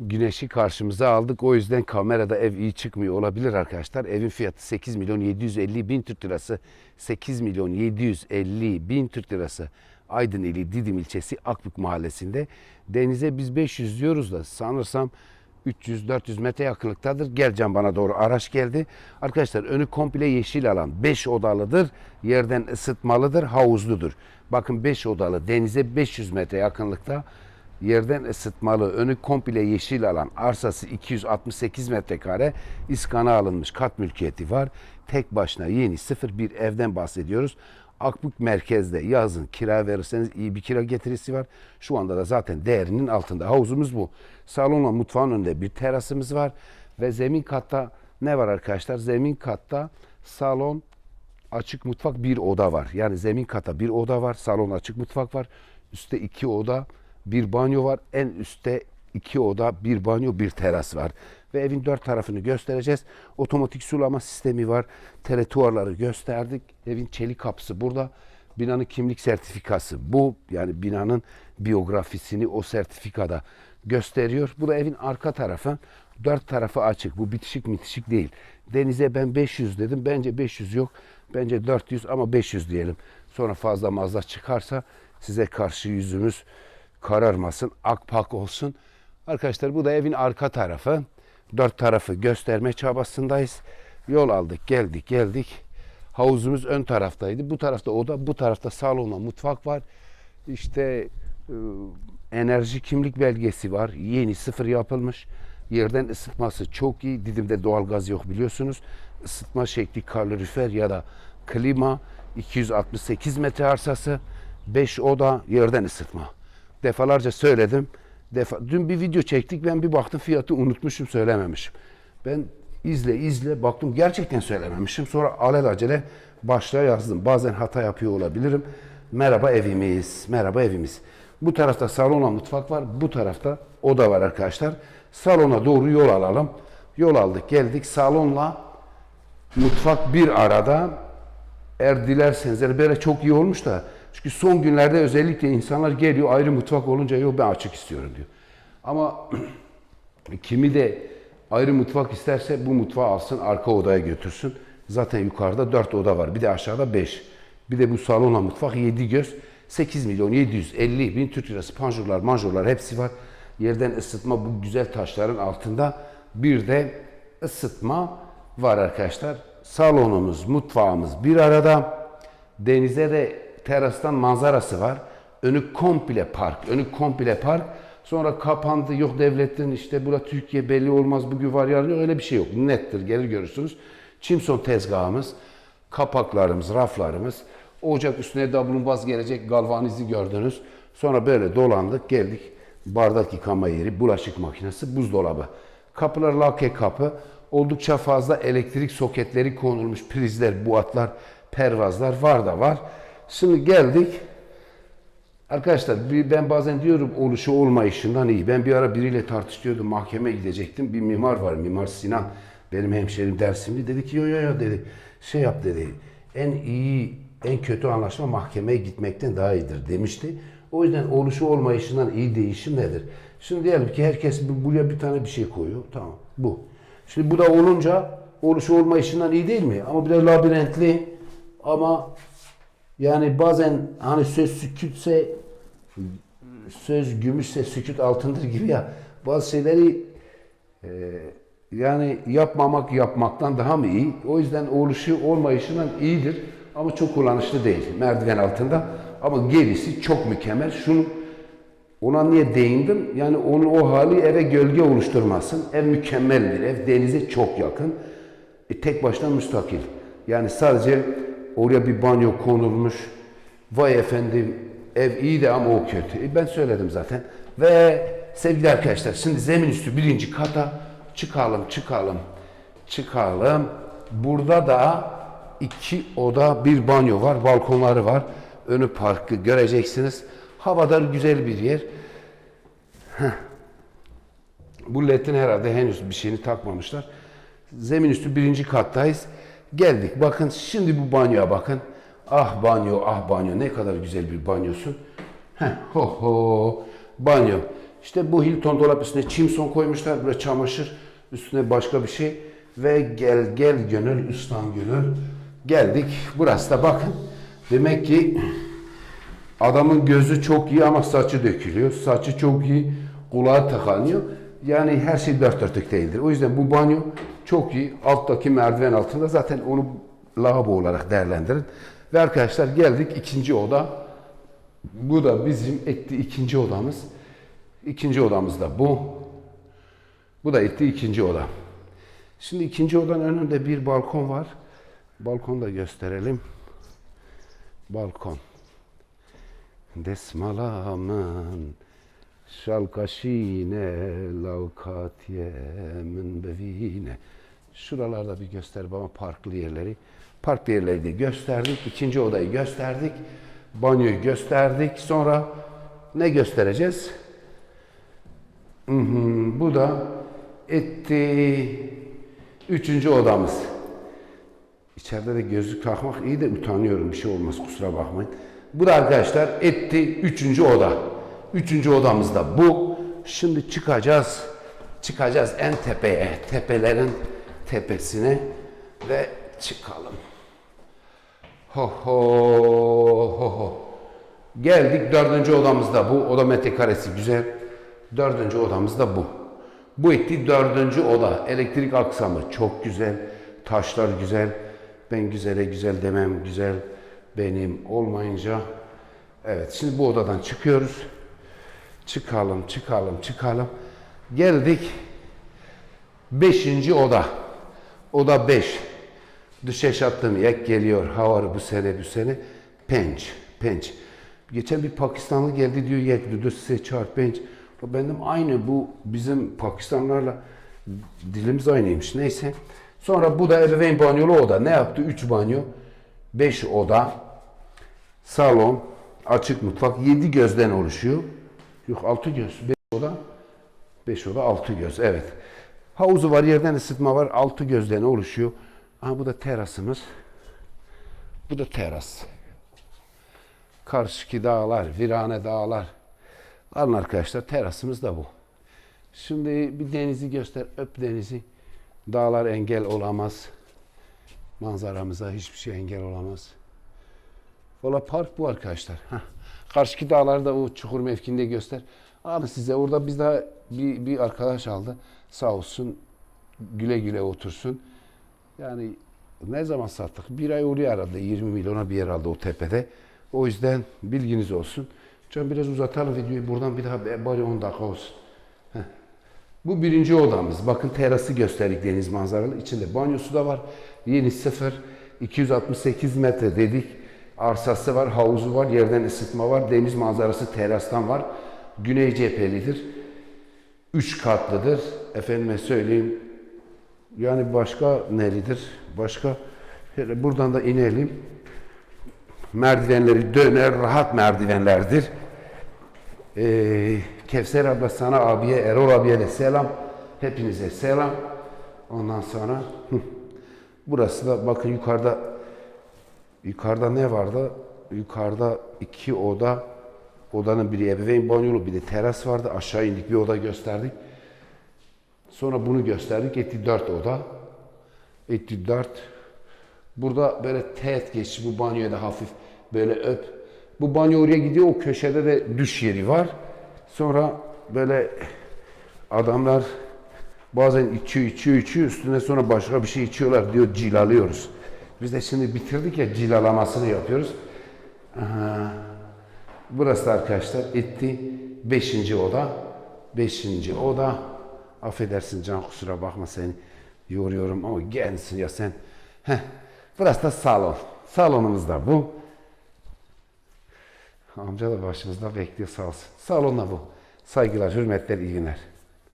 güneşi karşımıza aldık. O yüzden kamerada ev iyi çıkmıyor olabilir arkadaşlar. Evin fiyatı 8 milyon 750 bin Türk lirası. 8 milyon 750 bin Türk lirası. Aydın ili Didim ilçesi Akbük mahallesinde. Denize biz 500 diyoruz da sanırsam 300-400 metre yakınlıktadır. Geleceğim bana doğru araç geldi. Arkadaşlar önü komple yeşil alan. 5 odalıdır. Yerden ısıtmalıdır. Havuzludur. Bakın 5 odalı denize 500 metre yakınlıkta yerden ısıtmalı, önü komple yeşil alan, arsası 268 metrekare, iskana alınmış kat mülkiyeti var. Tek başına yeni sıfır bir evden bahsediyoruz. Akbük merkezde yazın kira verirseniz iyi bir kira getirisi var. Şu anda da zaten değerinin altında. Havuzumuz bu. Salonla mutfağın önünde bir terasımız var. Ve zemin katta ne var arkadaşlar? Zemin katta salon, açık mutfak bir oda var. Yani zemin kata bir oda var, salon açık mutfak var. Üstte iki oda, bir banyo var. En üstte iki oda, bir banyo, bir teras var. Ve evin dört tarafını göstereceğiz. Otomatik sulama sistemi var. Teletuarları gösterdik. Evin çelik kapısı burada. Binanın kimlik sertifikası bu. Yani binanın biyografisini o sertifikada gösteriyor. Bu da evin arka tarafı. Dört tarafı açık. Bu bitişik mitişik değil. Denize ben 500 dedim. Bence 500 yok. Bence 400 ama 500 diyelim. Sonra fazla mazda çıkarsa size karşı yüzümüz kararmasın, akpak olsun. Arkadaşlar bu da evin arka tarafı. Dört tarafı gösterme çabasındayız. Yol aldık, geldik, geldik. Havuzumuz ön taraftaydı. Bu tarafta oda, bu tarafta salonla mutfak var. İşte e, enerji kimlik belgesi var. Yeni sıfır yapılmış. Yerden ısıtması çok iyi. Didim'de doğalgaz yok biliyorsunuz. Isıtma şekli kalorifer ya da klima 268 metre arsası 5 oda yerden ısıtma. Defalarca söyledim. Defa, dün bir video çektik ben bir baktım fiyatı unutmuşum söylememişim. Ben izle izle baktım gerçekten söylememişim. Sonra alelacele başlığa yazdım. Bazen hata yapıyor olabilirim. Merhaba evimiz, merhaba evimiz. Bu tarafta salonla mutfak var. Bu tarafta oda var arkadaşlar. Salona doğru yol alalım. Yol aldık geldik. Salonla mutfak bir arada. Eğer dilerseniz yani böyle çok iyi olmuş da çünkü son günlerde özellikle insanlar geliyor ayrı mutfak olunca yok ben açık istiyorum diyor. Ama kimi de ayrı mutfak isterse bu mutfağı alsın arka odaya götürsün. Zaten yukarıda 4 oda var. Bir de aşağıda 5. Bir de bu salonla mutfak 7 göz. 8 milyon 750 bin Türk lirası panjurlar manjurlar hepsi var. Yerden ısıtma bu güzel taşların altında. Bir de ısıtma var arkadaşlar. Salonumuz, mutfağımız bir arada. Denize de terastan manzarası var. Önü komple park. Önü komple park. Sonra kapandı. Yok devletin işte bura Türkiye belli olmaz bugün var yarın yok. Öyle bir şey yok. Nettir. Gelir görürsünüz. Çimson tezgahımız, kapaklarımız, raflarımız. Ocak üstüne dablumbaz gelecek galvanizi gördünüz. Sonra böyle dolandık geldik. Bardak yıkama yeri, bulaşık makinesi, buzdolabı. Kapılar lake kapı. Oldukça fazla elektrik soketleri konulmuş. Prizler, buatlar, pervazlar var da var. Şimdi geldik. Arkadaşlar bir- ben bazen diyorum oluşu olmayışından iyi. Ben bir ara biriyle tartışıyordum. Mahkemeye gidecektim. Bir mimar var. Mimar Sinan. Benim hemşerim Dersimli. Dedi ki yo yo yo dedi. Şey yap dedi. En iyi, en kötü anlaşma mahkemeye gitmekten daha iyidir demişti. O yüzden oluşu olmayışından iyi değişim nedir? Şimdi diyelim ki herkes bu- buraya bir tane bir şey koyuyor. Tamam bu. Şimdi bu da olunca oluşu olmayışından iyi değil mi? Ama bir de labirentli ama yani bazen hani söz sükutse söz gümüşse sükut altındır gibi ya bazı şeyleri e, yani yapmamak yapmaktan daha mı iyi? O yüzden oluşu olmayışından iyidir ama çok kullanışlı değil merdiven altında. Ama gerisi çok mükemmel. Şunu ona niye değindim? Yani onun o hali eve gölge oluşturmasın. Ev mükemmel bir ev. Denize çok yakın. E, tek başına müstakil. Yani sadece oraya bir banyo konulmuş. Vay efendim ev iyi de ama o kötü. E, ben söyledim zaten. Ve sevgili arkadaşlar şimdi zemin üstü birinci kata çıkalım çıkalım çıkalım. Burada da iki oda bir banyo var. Balkonları var. Önü parkı göreceksiniz. Havadar güzel bir yer. Bu ledin herhalde henüz bir şeyini takmamışlar. Zemin üstü birinci kattayız. Geldik. Bakın şimdi bu banyoya bakın. Ah banyo, ah banyo. Ne kadar güzel bir banyosun. Heh, ho ho. Banyo. İşte bu Hilton dolap üstüne çimson koymuşlar. Böyle çamaşır üstüne başka bir şey. Ve gel gel gönül üstan gönül. Geldik. Burası da bakın. Demek ki adamın gözü çok iyi ama saçı dökülüyor. Saçı çok iyi. Kulağı tıkanıyor. Yani her şey dört dörtlük değildir. O yüzden bu banyo çok iyi. Alttaki merdiven altında zaten onu lavabo olarak değerlendirin. Ve arkadaşlar geldik ikinci oda. Bu da bizim etti ikinci odamız. İkinci odamız da bu. Bu da etti ikinci oda. Şimdi ikinci odanın önünde bir balkon var. Balkonu da gösterelim. Balkon. Desmalamın şalkaşine lavkatiyemin bevine. Şuralarda bir göster bana parklı yerleri. Parklı yerleri de gösterdik. İkinci odayı gösterdik. Banyoyu gösterdik. Sonra ne göstereceğiz? Hı hı, bu da etti üçüncü odamız. İçeride de gözlük takmak iyi de utanıyorum. Bir şey olmaz kusura bakmayın. Bu da arkadaşlar etti üçüncü oda. Üçüncü odamız da bu. Şimdi çıkacağız. Çıkacağız en tepeye. Tepelerin tepesine ve çıkalım. Ho ho ho ho. Geldik dördüncü odamızda bu. Oda metrekaresi güzel. Dördüncü odamız da bu. Bu etti dördüncü oda. Elektrik aksamı çok güzel. Taşlar güzel. Ben güzele güzel demem. Güzel benim olmayınca. Evet şimdi bu odadan çıkıyoruz. Çıkalım, çıkalım, çıkalım. Geldik. Beşinci oda. Oda beş. Düşeş attım yak geliyor. Havar bu sene bu sene. Penç. Penç. Geçen bir Pakistanlı geldi diyor yek dedi size çağır penç. Benim aynı bu bizim Pakistanlarla dilimiz aynıymış. Neyse. Sonra bu da ebeveyn banyolu oda. Ne yaptı? Üç banyo. Beş oda. Salon. Açık mutfak. Yedi gözden oluşuyor. Yok altı göz. Beş oda. Beş oda altı göz. Evet. Havuzu var, yerden ısıtma var. Altı gözden oluşuyor. Aha bu da terasımız. Bu da teras. Karşıki dağlar, virane dağlar. Alın arkadaşlar terasımız da bu. Şimdi bir denizi göster. Öp denizi. Dağlar engel olamaz. Manzaramıza hiçbir şey engel olamaz. Valla park bu arkadaşlar. Heh. Karşıki dağlarda o çukur mevkinde göster. Abi size orada biz daha bir, bir arkadaş aldı. Sağ olsun güle güle otursun. Yani ne zaman sattık? Bir ay oraya herhalde 20 milyona bir yer aldı o tepede. O yüzden bilginiz olsun. Can biraz uzatalım videoyu. Buradan bir daha bari 10 dakika olsun. Bu birinci odamız. Bakın terası gösterdik deniz manzaralı. İçinde banyosu da var. Yeni sıfır. 268 metre dedik. Arsası var, havuzu var, yerden ısıtma var. Deniz manzarası terastan var. Güney cephelidir. Üç katlıdır. Efendime söyleyeyim. Yani başka neridir? Başka buradan da inelim. Merdivenleri döner, rahat merdivenlerdir. Ee, Kevser abla sana abiye, Erol abiye de selam. Hepinize selam. Ondan sonra burası da bakın yukarıda yukarıda ne vardı? Yukarıda iki oda. Odanın biri ebeveyn banyolu, bir de teras vardı. Aşağı indik bir oda gösterdik. Sonra bunu gösterdik. Etti dört oda. Etti dört. Burada böyle teğet geçti. Bu banyoya da hafif böyle öp. Bu banyo oraya gidiyor. O köşede de duş yeri var. Sonra böyle adamlar bazen içiyor, içiyor, içiyor. Üstüne sonra başka bir şey içiyorlar diyor. Cilalıyoruz. Biz de şimdi bitirdik ya cilalamasını yapıyoruz. Aha. Burası da arkadaşlar etti. Beşinci oda. Beşinci oda. Affedersin can kusura bakma seni yoruyorum ama gençsin ya sen. Heh. Burası da salon. Salonumuz da bu. Amca da başımızda bekliyor sağ olsun. Salon da bu. Saygılar, hürmetler, iyi günler.